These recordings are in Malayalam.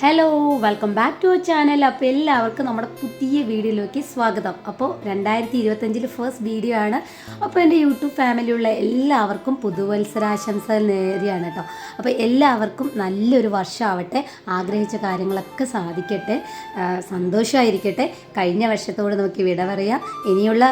Hello welcome back to our channel അപ്പോൾ എല്ലാവർക്കും നമ്മുടെ പുതിയ വീഡിയോയിലേക്ക് സ്വാഗതം. അപ്പോൾ രണ്ടായിരത്തി ഇരുപത്തഞ്ചിൽ ഫസ്റ്റ് വീഡിയോ ആണ്. അപ്പോൾ എന്റെ യൂട്യൂബ് ഫാമിലിയുള്ള എല്ലാവർക്കും പുതുവത്സരാശംസകൾ നേരെയാണ് കേട്ടോ അപ്പോൾ എല്ലാവർക്കും നല്ലൊരു വർഷമാവട്ടെ. ആഗ്രഹിച്ച കാര്യങ്ങളൊക്കെ സാധിക്കട്ടെ. സന്തോഷമായിരിക്കട്ടെ. കഴിഞ്ഞ വർഷത്തോട് നമുക്ക് വിട പറയാം. ഇനിയുള്ള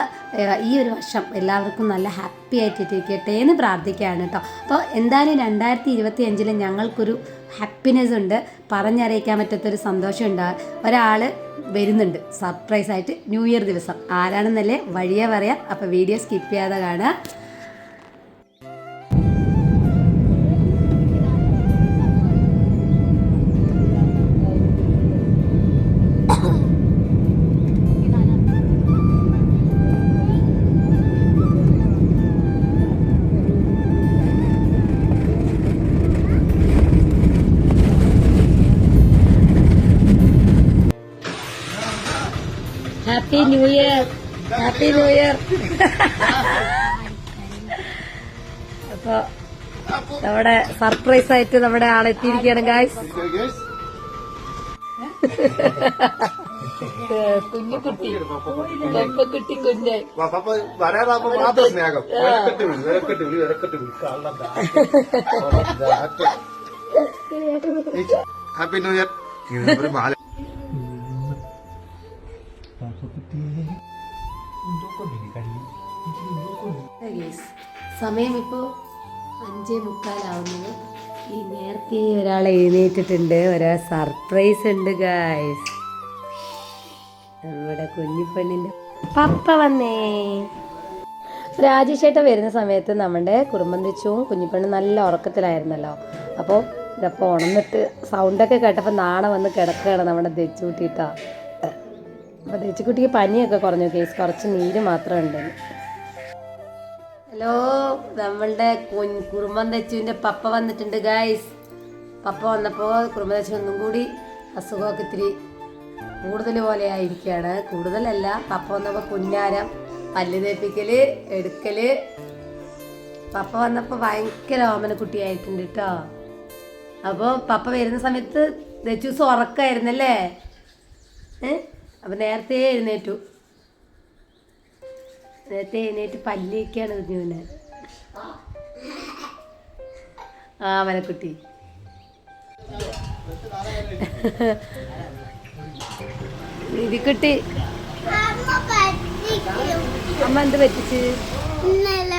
ഈ ഒരു വർഷം എല്ലാവർക്കും നല്ല ഹാപ്പി ആയിട്ടിരിക്കട്ടെ എന്ന് പ്രാർത്ഥിക്കുകയാണ് കേട്ടോ. അപ്പോൾ എന്തായാലും രണ്ടായിരത്തി ഇരുപത്തി അഞ്ചിൽ ഞങ്ങൾക്കൊരു ഹാപ്പിനെസ് ഉണ്ട്. പറഞ്ഞറിയിക്കാൻ പറ്റാത്തൊരു സന്തോഷം ഉണ്ടാകും ഒരാൾ വരുന്നുണ്ട്. സർപ്രൈസായിട്ട് ന്യൂ ഇയർ ദിവസം. ആരാണെന്നല്ലേ വഴിയേ പറയാം. അപ്പോൾ വീഡിയോ സ്കിപ്പ് ചെയ്യാതെ കാണുക. Happy new year happy new year അപ്പോൾ നമ്മുടെ സർപ്രൈസ് ആയിട്ട് നമ്മുടെ ആളെത്തിയിരിക്കുകയാണ് ഗായ്സ് കുഞ്ഞുകുട്ടി കുട്ടി. കുഞ്ഞ്. ഹാപ്പി ന്യൂ ഇയർ മാല സമയം ഇപ്പോൾ അഞ്ചേ മുക്കാലാവുന്നത്. ഈ നേരത്തെ ഒരാൾ എഴുന്നേറ്റിട്ടുണ്ട്. ഒരാ സർപ്രൈസ് ഉണ്ട് ഗായ്സ്. നമ്മുടെ കുഞ്ഞിപ്പെണ്ണിന്റെ പപ്പ വന്നേ. രാജേഷേട്ട വരുന്ന സമയത്ത് നമ്മുടെ കുടുംബം തിച്ചും കുഞ്ഞിപ്പെണ്ണും നല്ല ഉറക്കത്തിലായിരുന്നല്ലോ. അപ്പോൾ ഇതപ്പോൾ ഉണർന്നിട്ട് സൗണ്ടൊക്കെ കേട്ടപ്പോൾ നാളെ വന്ന് കിടക്കുകയാണ് നമ്മുടെ തെച്ചുകൂട്ടിയിട്ടോ അപ്പോൾ തെച്ചുകുട്ടിക്ക് പനിയൊക്കെ കുറഞ്ഞു കേസ് കുറച്ച് നീര് മാത്രമേ ഉണ്ടെന്ന്. ഹലോ നമ്മളുടെ കുഞ്ഞ് കുറുമ്പം തെച്ചുവിന്റെ പപ്പ വന്നിട്ടുണ്ട് ഗായ്സ് പപ്പ വന്നപ്പോൾ കുറുമ്പം തെച്ചു ഒന്നും കൂടി അസുഖമൊക്കെ ഇത്തിരി കൂടുതൽ പോലെ ആയിരിക്കുകയാണ്. കൂടുതലല്ല പപ്പ വന്നപ്പോൾ കുഞ്ഞാരം പല്ല് തേപ്പിക്കൽ എടുക്കൽ പപ്പ വന്നപ്പോൾ ഭയങ്കര ഓമന കുട്ടിയായിട്ടുണ്ട് കേട്ടോ. അപ്പോൾ പപ്പ വരുന്ന സമയത്ത് ദച്ചൂസ് ഉറക്കമായിരുന്നല്ലേ ഏ? അപ്പം നേരത്തെ എഴുന്നേറ്റു. നേരത്തെ എഴുന്നേറ്റ് പല്ലിയൊക്കെയാണ് കുഞ്ഞുവിനെ ആ മലക്കുട്ടി നിധിക്കുട്ടി. അമ്മ എന്ത് പറ്റിച്ച്? ഇന്നലെ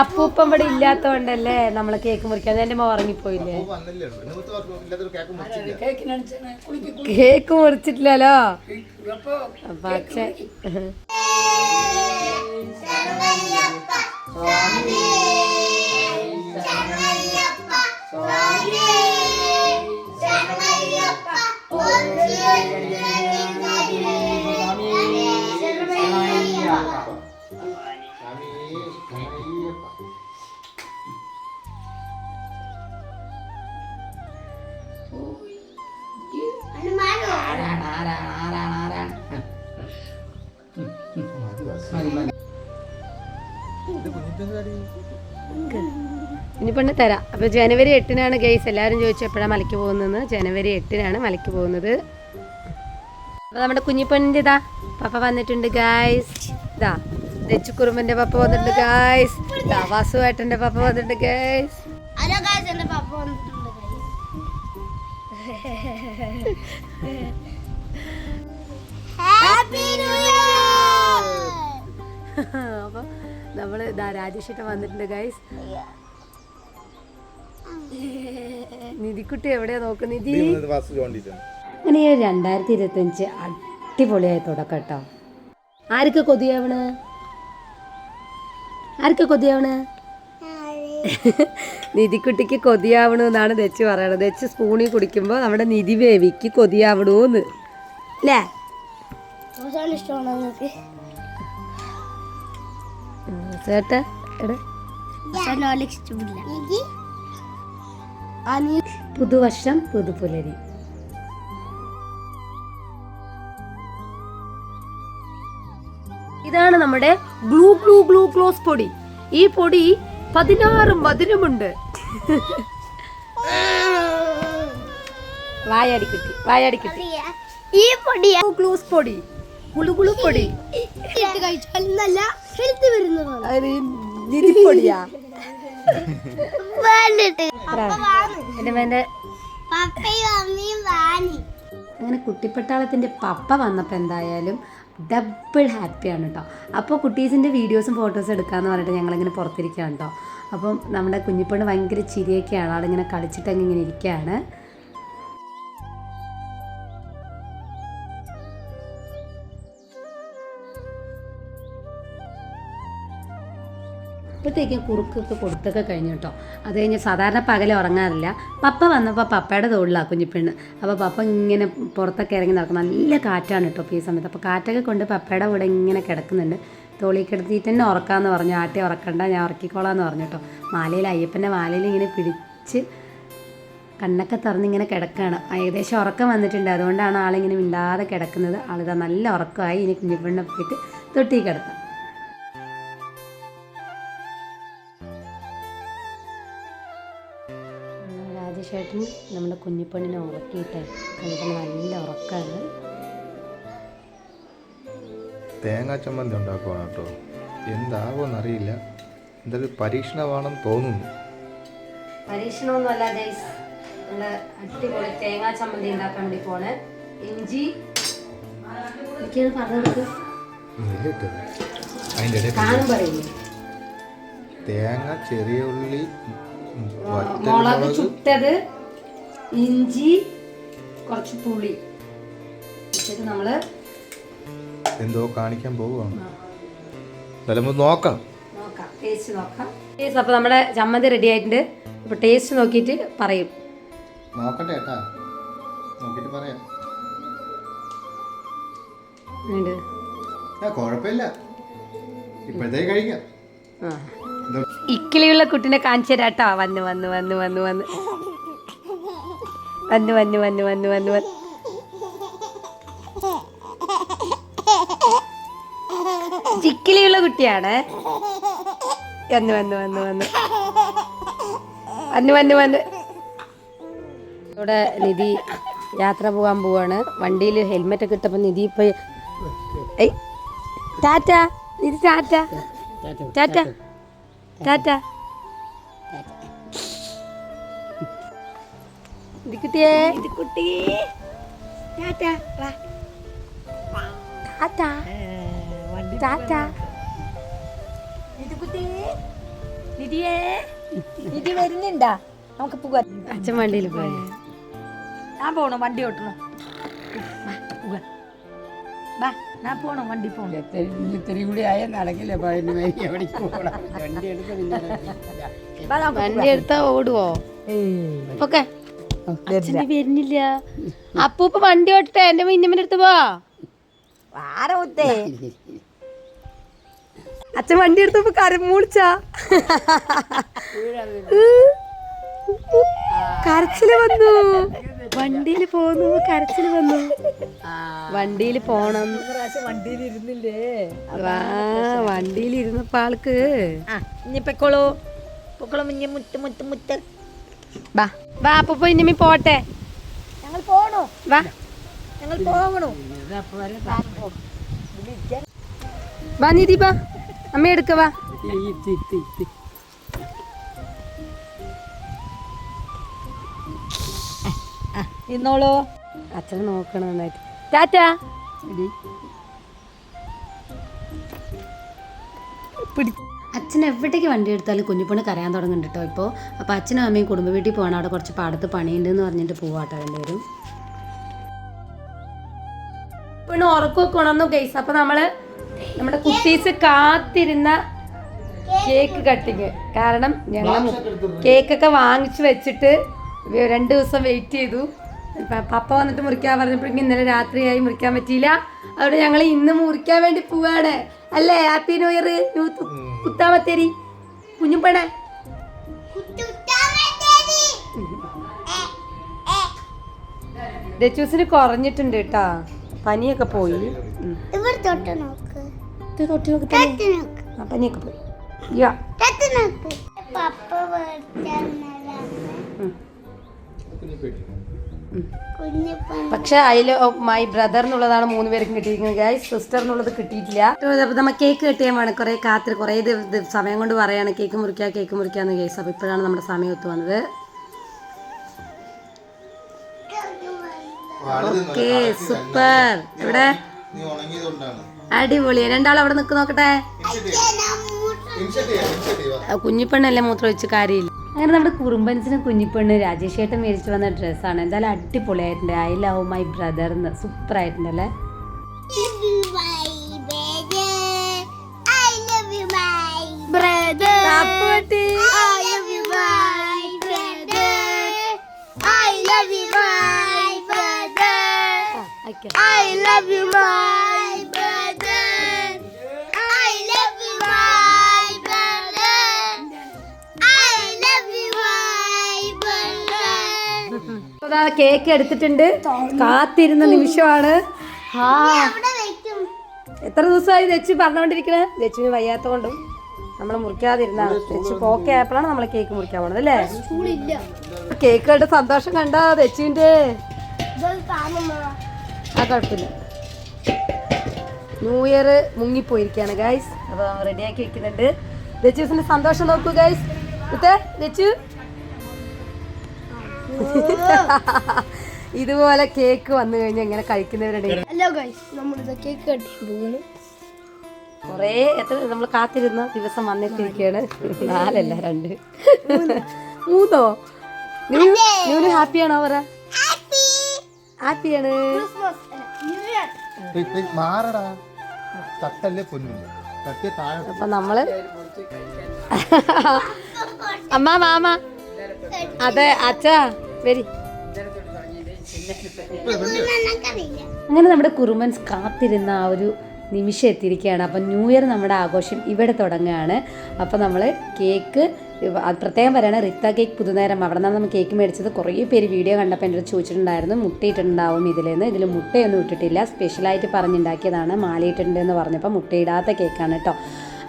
അപ്പൂപ്പൻ ഇവിടെ ഇല്ലാത്തോണ്ടല്ലേ നമ്മളെ കേക്ക് മുറിക്കാൻ എന്റെ അമ്മ ഉറങ്ങിപ്പോയില്ലേ? Cake മുറിച്ചിട്ടില്ലല്ലോ cake മുറിച്ചിട്ടില്ലല്ലോ? അപ്പൊ ഇനി തരാം. അപ്പൊ ജനുവരി എട്ടിനാണ് ഗെയ്സ് എല്ലാവരും ചോദിച്ചു എപ്പോഴാ മലയ്ക്ക് പോകുന്നത് ജനുവരി എട്ടിനാണ് മലയ്ക്ക് പോകുന്നത്. അപ്പൊ നമ്മുടെ കുഞ്ഞിപ്പണ്ണിന്റെ ഇതാ പപ്പ വന്നിട്ടുണ്ട് ഗായ്സ് ഇതാ ദച്ചുക്കുറുമ്പന്റെ പപ്പ വന്നിട്ടുണ്ട് ഗായ്സ് ഇതാ വാസുവേട്ടന്റെ പപ്പ വന്നിട്ടുണ്ട് ഗായ്സ് ഹലോ ഗായ്സ് എന്റെ പപ്പ വന്നിട്ടുണ്ട് ഹാപ്പി ന്യൂ ഇയർ നമ്മൾ ഇതാ രാജേഷേട്ടൻ വന്നിട്ടുണ്ട് ഗൈസ് നിധിക്കുട്ടി എവിടെയാ നോക്ക് നിധി? അങ്ങനെ ഈ രണ്ടായിരത്തി ഇരുപത്തഞ്ച് അടിപൊളിയായി തുടക്കം കേട്ടോ. ആർക്ക് കൊതിയാവണ്? ആർക്ക് കൊതിയാവണ്? നിധിക്കുട്ടിക്ക് കൊതിയാവണു എന്നാണ് ദച്ച് പറയണത്. ദച്ച് സ്പൂണിൽ കുടിക്കുമ്പോൾ നമ്മുടെ നിധി ബേബിക്ക് കൊതിയാവണൂന്ന്. അല്ലേ? ഇഷ്ടമാണോ നിങ്ങൾക്ക്? ചേട്ടാ പുതുവർഷം പുതുപുലരി. ഇതാണ് നമ്മുടെ ഗ്ലൂ ഗ്ലൂ ഗ്ലൂ ക്ലോസ് പൊടി. ഈ പൊടി പതിനാറ് മധുരമുണ്ട്. വായാടിക്കുട്ടി വായാടിക്കുട്ടി. ഈ പൊടിയാ ഗ്ലൂസ് പൊടി ഗുളുഗുളു പൊടി. ഇട്ട് കഴിച്ചാൽ നല്ല ഹെൽത്ത് വരുന്നതാണ്. അങ്ങനെ കുട്ടിപ്പട്ടാളത്തിന്റെ പപ്പ വന്നപ്പോൾ എന്തായാലും ഡബിൾ ഹാപ്പിയാണ് കേട്ടോ അപ്പോൾ കുട്ടീസിന്റെ വീഡിയോസും ഫോട്ടോസും എടുക്കാന്ന് പറഞ്ഞിട്ട് ഞങ്ങളിങ്ങനെ പുറത്തിരിക്കുകയാണ് കേട്ടോ അപ്പം നമ്മുടെ കുഞ്ഞിപ്പണ്ണ് ഭയങ്കര ചിരിയൊക്കെയാണ്. ആളിങ്ങനെ കളിച്ചിട്ടങ്ങനെ ഇങ്ങനെ ഇരിക്കുകയാണ്. അപ്പോഴത്തേക്കും കുറുക്കൊക്കെ കൊടുത്തൊക്കെ കഴിഞ്ഞു കേട്ടോ. അത് കഴിഞ്ഞ് സാധാരണ പകൽ ഉറങ്ങാറില്ല. പപ്പ വന്നപ്പോൾ പപ്പയുടെ തോളിലാണ് കുഞ്ഞിപ്പെണ്ണ്. അപ്പോൾ പപ്പ ഇങ്ങനെ പുറത്തൊക്കെ ഇറങ്ങി നടക്കും. നല്ല കാറ്റാണ് കേട്ടോ ഇപ്പോൾ ഈ സമയത്ത്. അപ്പോൾ കാറ്റൊക്കെ കൊണ്ട് പപ്പയുടെ കൂടെ ഇങ്ങനെ കിടക്കുന്നുണ്ട്. തോളിൽ കിടത്തിയിട്ട് തന്നെ ഉറക്കാമെന്ന് പറഞ്ഞു. ആട്ടി ഉറക്കണ്ട ഞാൻ ഉറക്കിക്കോളാന്ന് പറഞ്ഞു കേട്ടോ. മാലയിൽ അയ്യപ്പന്റെ മാലയിൽ ഇങ്ങനെ പിടിച്ച് കണ്ണൊക്കെ തുറന്നിങ്ങനെ കിടക്കുകയാണ്. ഏകദേശം ഉറക്കം വന്നിട്ടുണ്ട്. അതുകൊണ്ടാണ് ആളിങ്ങനെ മിണ്ടാതെ കിടക്കുന്നത്. ആളിതാ നല്ല ഉറക്കമായി. ഇനി കുഞ്ഞിപ്പെണ്ണെ പോയിട്ട് തൊട്ടി കിടത്താം രാജേഷേട്ടൻ നമ്മുടെ കുഞ്ഞിപ്പെണ്ണിനെ ഉറക്കിയിട്ട് കുഞ്ഞിപ്പെണ്ണ് നല്ല ഉറക്കാണ്. തേങ്ങാ ചമ്മന്തി ഉണ്ടാക്കുവാണ് കേട്ടോ. എന്താകുമെന്ന് അറിയില്ല എന്തായാലും പരീക്ഷണമാണെന്ന് തോന്നുന്നു. പരീക്ഷണമൊന്നുമല്ല ഗൈസ് നല്ല അടിപൊളി തേങ്ങാ ചമ്മന്തി ഉണ്ടാക്കാൻ വേണ്ടി പോണ്. ഇഞ്ചി. എനിക്കത് പറഞ്ഞു കൊടുക്കും. അതിന്റെ കാണും പറയില്ലേ? തേങ്ങ ചെറിയ ഉള്ളി മുളക് ചുട്ടത് ഇഞ്ചി കുറച്ച് പുളി. ഇട്ടിട്ട് നമ്മൾ എന്തോ കാണിക്കാൻ പോവുകയാണ് നോക്കാം. നോക്കാം. ടേസ്റ്റ് നോക്കാം. ടേസ്റ്റ് അപ്പോൾ നമ്മുടെ ചമ്മന്തി റെഡി ആയിട്ടുണ്ട്. അപ്പോൾ ടേസ്റ്റ് നോക്കിയിട്ട് പറയും. നോക്കട്ടെ ഏട്ടാ നോക്കിയിട്ട് പറയാം. കുഴപ്പമില്ല. ഇപ്പോഴത്തേക്ക് കഴിക്കാം. ആ. ഇക്കിളിയുള്ള കുട്ടിനെ കാണിച്ചു തരാട്ടോ വന്ന് വന്ന് വന്ന് വന്ന് വന്ന് വന്ന് വന്ന് വന്ന് വന്ന് വന്ന് വന്ന് ചിക്കിളിയുള്ള കുട്ടിയാണ് വന്ന് വന്ന് വന്ന് വന്ന് വന്ന് വന്ന് വന്ന് ഇവിടെ നിധി യാത്ര പോകാൻ പോവാണ് വണ്ടിയിൽ ഹെൽമെറ്റ് ഒക്കെ ഇട്ടപ്പോൾ നിധി ഇപ്പൊ ടാറ്റ നിധി ടാറ്റ ടാറ്റ ടാറ്റ. കുട്ടിയേ കുട്ടി ടാറ്റ ടാറ്റ. ടാറ്റ. കുട്ടി നിധിയേ നിധി വരുന്നുണ്ടാ? നമുക്ക് പോകാം അച്ഛൻ വണ്ടിയിൽ പോയി. ഞാൻ പോണോ വണ്ടി ഓട്ടണോ. വാ, പോകാം. വാ ഞാൻ പോണം. ഇത്തിരി കൂടി ആയ നടക്കില്ല? പതിനു മണി എവിടേക്ക് പോകണം വണ്ടി എടുത്ത് പിന്നെ വാ, വണ്ടി എടുത്താ ഓടുവോ? ഓക്കെ. അച്ഛന് വരുന്നില്ല. അപ്പൂപ്പ വണ്ടി ഓട്ടട്ടെ? എന്റെ മിന്നമ്മന്റെ അടുത്ത് പോ ആരാ അച്ഛൻ വണ്ടി എടുത്തപ്പോ കരമൂളിച്ച കരച്ചിൽ വന്നു. വണ്ടിയിൽ പോന്നു കരച്ചിൽ വന്നു. വണ്ടിയിൽ പോണം. വണ്ടിയിൽ ഇരുന്നില്ലേ? വാ വണ്ടിയിൽ ഇരുന്നപ്പോ ആൾക്ക്. ആ ഇനി പൊക്കോളൂ ഇനി മുത്ത് മുത്ത് മുത്ത് വാ വാ അപ്പൊ ഇനിമി പോട്ടെ. ഞങ്ങൾ പോണോ? വാ. ഞങ്ങൾ പോകണോ? വാ നിധി വാ. അമ്മ എടുക്ക ഇന്നോളൂ അച്ഛൻ നോക്കണം നന്നായിട്ട്. ടാറ്റാ. അച്ഛൻ എവിടേക്ക് വണ്ടി എടുത്താലും കുഞ്ഞുപണി കരയാൻ തുടങ്ങുന്നുണ്ട് കേട്ടോ ഇപ്പോൾ അപ്പോൾ അച്ഛനും അമ്മയും കുടുംബ വീട്ടിൽ പോകണം അവിടെ കുറച്ച് പാടത്ത് പണിയുണ്ട് എന്ന് പറഞ്ഞിട്ട് പോവാട്ടോ രണ്ടുപേരും. പിന്നെ ഉറക്കമൊക്കെ ഉണർന്നു കേസ് അപ്പോൾ നമ്മൾ നമ്മുടെ കുട്ടീസ് കാത്തിരുന്ന കേക്ക് കട്ടിങ് കാരണം ഞങ്ങൾ കേക്കൊക്കെ വാങ്ങിച്ചു വെച്ചിട്ട് രണ്ട് ദിവസം വെയിറ്റ് ചെയ്തു. പപ്പ വന്നിട്ട് മുറിക്കാൻ പറഞ്ഞപ്പോഴേക്കും ഇന്നലെ രാത്രിയായി മുറിക്കാൻ പറ്റിയില്ല. അതുകൊണ്ട് ഞങ്ങൾ ഇന്ന് മുറിക്കാൻ വേണ്ടി പോവാണ്. അല്ലേ? ഹാപ്പി ന്യൂ ഇയർ കുത്താമത്തേരി കുഞ്ഞുപ്പണേ രച്ചൂസിന് കുറഞ്ഞിട്ടുണ്ട് കേട്ടാ. പനിയൊക്കെ പോയി. പനിയൊക്കെ പോയി. പപ്പ പക്ഷെ അതിൽ മൈ ബ്രദർ എന്നുള്ളതാണ് മൂന്ന് പേർക്കും കിട്ടിയിരിക്കുന്നത്. ഗൈസ് സിസ്റ്റർ എന്നുള്ളത് കിട്ടിയിട്ടില്ല. അപ്പോൾ നമ്മൾ കേക്ക് കിട്ടിയാൽ വേണം. കുറേ കാത്തിരി കുറേ സമയം കൊണ്ട് പറയാണ്. കേക്ക് മുറിക്കുക കേക്ക് മുറിക്കാന്ന് ഗൈസ്. അപ്പോൾ ഇപ്പോഴാണ് നമ്മുടെ സമയം ഒത്തു വന്നത് ഓക്കെ സൂപ്പർ. ഇവിടെ അടിപൊളി. രണ്ടാൾ അവിടെ നിൽക്ക് നോക്കട്ടെ. കുഞ്ഞിപ്പെണ്ണല്ലേ മൂത്രം ഒഴിച്ച് കാര്യമില്ല. അങ്ങനെ നമ്മുടെ കുറുമ്പൻസിന് കുഞ്ഞിപ്പെണ്ണ് രാജേഷ് ഏട്ടൻ മേടിച്ച് വന്ന ഡ്രസ്സാണ്. എന്തായാലും അടിപൊളിയായിട്ടുണ്ട്. ഐ ലവ് മൈ ബ്രദർ എന്ന്. സൂപ്പർ ആയിട്ടുണ്ടല്ലേ. I love you, my cake എടുത്തിട്ടുണ്ട്. കാത്തിരുന്ന നിമിഷമാണ്. ആ. അവിടെ വെക്കും എത്ര ദിവസമായി ദച്ചു പറഞ്ഞുകൊണ്ടിരിക്കണേ ദച്ചുവിന് വയ്യാത്ത കൊണ്ടും നമ്മൾ മുറിക്കാതിരുന്നാണ് ദച്ചു പോക്കെ ആയപ്പോഴാണ് നമ്മൾ കേക്ക് മുറിക്കാൻ പോണത് അല്ലേ? ചൂടില്ല. കേക്ക് കണ്ട് സന്തോഷം കണ്ട വെച്ചിന്റെ ഇത് കാണുമ്പോ ആ കുഴപ്പമില്ല. ന്യൂ ഇയർ മുങ്ങിപ്പോയിരിക്കുകയാണ് ഗൈസ് അപ്പോൾ റെഡിയാക്കി വെക്കുന്നുണ്ട്. ദച്ചൂസിന്റെ സന്തോഷം നോക്കൂ ഗൈസ് ഇത്തെ ദച്ചു. ഇതുപോലെ കേക്ക് വന്നു കഴിഞ്ഞാൽ ഇങ്ങനെ കഴിക്കുന്നവരുടെ ഹലോ ഗൈസ് നമ്മളിത് കേക്ക് കട്ടി പോകുന്നു. കുറേ എത്ര നമ്മൾ കാത്തിരുന്ന ദിവസം വന്നിട്ടിരിക്കുകയാണ് നാലല്ല രണ്ട്. മൂന്നോ. ന്യൂന് ഹാപ്പിയാണോ പറ? ഹാപ്പിയാണ് ന്യൂ ഇയർ മാറടാ. തട്ടല്ലേ പൊന്നില്ല തട്ടി താഴെ അപ്പൊ നമ്മൾ അമ്മ മാമ. അതെ അച്ഛാ. വരി. അങ്ങനെ നമ്മുടെ കുറുമൻസ് കാത്തിരുന്ന ആ ഒരു നിമിഷം എത്തിയിരിക്കുകയാണ്. അപ്പം ന്യൂ ഇയർ നമ്മുടെ ആഘോഷം ഇവിടെ തുടങ്ങുകയാണ്. അപ്പോൾ നമ്മൾ കേക്ക് പ്രത്യേകം പറയുകയാണ് റിത്ത കേക്ക് പുതുനേരം അവിടെ നിന്നാണ് നമ്മൾ കേക്ക് മേടിച്ചത്. കുറേ പേര് വീഡിയോ കണ്ടപ്പോൾ എന്റെ ചോദിച്ചിട്ടുണ്ടായിരുന്നു മുട്ടയിട്ടുണ്ടാവും ഇതിലെന്ന്? ഇതിൽ മുട്ടയൊന്നും ഇട്ടിട്ടില്ല. സ്പെഷ്യലായിട്ട് പറഞ്ഞുണ്ടാക്കിയതാണ് മാലയിട്ടുണ്ട് എന്ന് പറഞ്ഞപ്പോൾ മുട്ടയിടാത്ത കേക്കാണ് കേട്ടോ.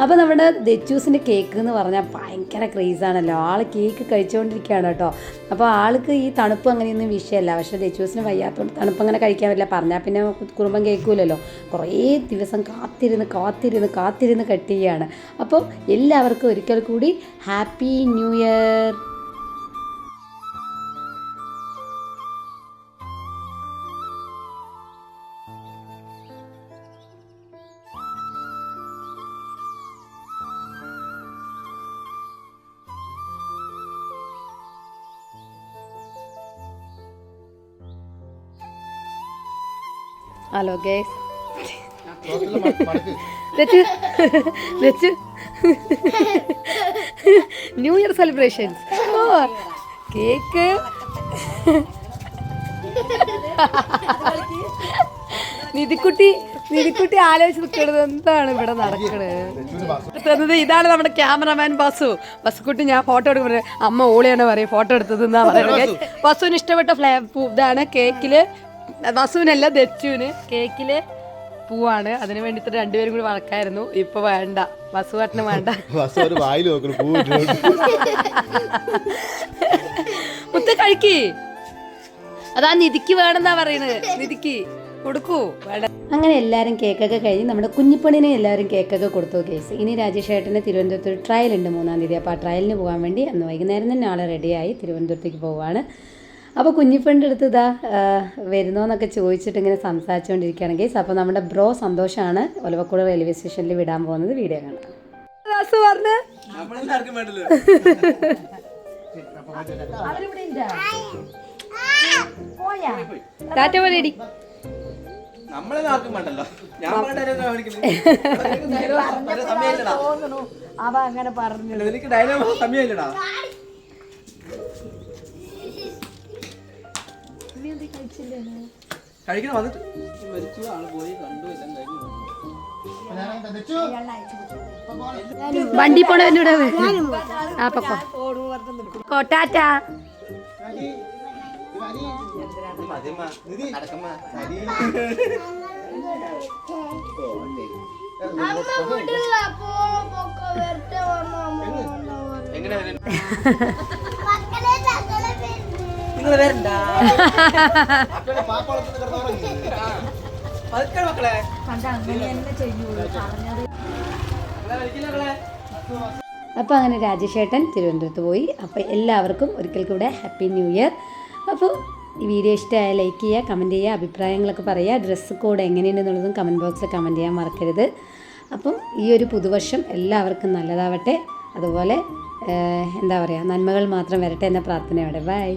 അപ്പോൾ നമ്മുടെ ദച്ചൂസിന്റെ കേക്ക് എന്ന് പറഞ്ഞാൽ ഭയങ്കര ക്രേസാണല്ലോ ആൾ കേക്ക് കഴിച്ചുകൊണ്ടിരിക്കുകയാണ് കേട്ടോ. അപ്പോൾ ആൾക്ക് ഈ തണുപ്പ് അങ്ങനെയൊന്നും വിഷയമല്ല. പക്ഷേ ദച്ചൂസിന് വയ്യാത്തതുകൊണ്ട് തണുപ്പ് അങ്ങനെ കഴിക്കാൻ പറ്റില്ല. പറഞ്ഞാൽ പിന്നെ കുറുമ്പം കേൾക്കൂലല്ലോ കുറേ ദിവസം കാത്തിരുന്ന് കാത്തിരുന്ന് കാത്തിരുന്ന് കട്ട് ചെയ്യുകയാണ് അപ്പോൾ എല്ലാവർക്കും ഒരിക്കൽ കൂടി happy new year hello guys new year celebrations ഓ കേക്ക്. നിധിക്കുട്ടി നിധിക്കുട്ടി ആലോചിച്ച് നിൽക്കുന്നത് എന്താണ് ഇവിടെ നടക്കണത്? തന്നത് ഇതാണ് നമ്മുടെ ക്യാമറമാൻ ബസു. ബസുക്കുട്ടി ഞാൻ ഫോട്ടോ എടുക്കുന്നത് അമ്മ ഓളിയാണ് പറയും ഫോട്ടോ എടുത്തത് എന്നാ പറയുന്നത്. ബസുവിന് ഇഷ്ടപ്പെട്ട ഫ്ലേ ഇതാണ് കേക്കിൽ ബസുവിനല്ല ദച്ചുവിന് കേക്കിൽ പൂവാണ്. അതിന് വേണ്ടിട്ട് രണ്ടുപേരും കൂടി വളക്കായിരുന്നു ഇപ്പൊ വേണ്ട. ബസുവാട്ടിന് വേണ്ട. ബസ് ഒരു വായിൽ നോക്കണം പൂ മുത്ത കഴിക്ക്. അതാ നിധിക്ക് വേണമെന്നാ പറയുന്നത് നിധിക്ക് കൊടുക്കൂ. വേണ്ട. അങ്ങനെ എല്ലാവരും കേക്കൊക്കെ കഴിഞ്ഞ് നമ്മുടെ കുഞ്ഞിപ്പണിനെ എല്ലാവരും കേക്കൊക്കെ കൊടുത്തു കേസ്. ഇനി രാജേഷ് ഏട്ടന് തിരുവനന്തപുരത്ത് ഒരു ട്രയൽ ഉണ്ട് മൂന്നാം തീയതി. അപ്പോൾ ആ ട്രയലിന് പോകാൻ വേണ്ടി അന്ന് വൈകുന്നേരം തന്നെ ആളെ റെഡിയായി തിരുവനന്തപുരത്തേക്ക് പോവാണ്. അപ്പോൾ കുഞ്ഞിപ്പണ്ട് എടുത്ത് ഇതാ വരുന്നോന്നൊക്കെ ചോദിച്ചിട്ട് ഇങ്ങനെ സംസാരിച്ചുകൊണ്ടിരിക്കുകയാണ് കേസ് അപ്പോൾ നമ്മുടെ ബ്രോ സന്തോഷമാണ് ഒലവക്കോട് റെയിൽവേ സ്റ്റേഷനിൽ വിടാൻ പോകുന്നത് വീഡിയോ കാണാം പറഞ്ഞ്. ടാറ്റ ഞാൻ സമയമില്ലടാ. അവ അങ്ങനെ പറഞ്ഞു കഴിക്കണം വന്നിട്ട്. മരിച്ചു ആൾ പോയി കണ്ടു എല്ലാം കഴിഞ്ഞു വണ്ടി പോണവരുടെ ആ പക്കോ. കോട്ടാറ്റ മതിയമ്മ നടക്കമ്മ അമ്മ വിടില്ല പോക്കെ വരട്ടെ വന്നു അമ്മ എങ്ങനെ മക്കളെ അങ്ങനെ തന്നെ അപ്പോൾ അങ്ങനെ രാജേഷേട്ടൻ തിരുവനന്തപുരത്ത് പോയി. അപ്പോൾ എല്ലാവർക്കും ഒരിക്കൽ കൂടെ ഹാപ്പി ന്യൂ ഇയർ അപ്പോൾ ഈ വീഡിയോ ഇഷ്ടമായ ലൈക്ക് ചെയ്യുക കമന്റ് ചെയ്യുക അഭിപ്രായങ്ങളൊക്കെ പറയുക ഡ്രസ്സ് കോഡ് എങ്ങനെയുണ്ടെന്നുള്ളതും കമന്റ് ബോക്സിൽ കമന്റ് ചെയ്യാൻ മറക്കരുത്. അപ്പം ഈ ഒരു പുതുവർഷം എല്ലാവർക്കും നല്ലതാവട്ടെ. അതുപോലെ എന്താ പറയുക നന്മകൾ മാത്രം വരട്ടെ എന്ന പ്രാർത്ഥനയോടെ. ബൈ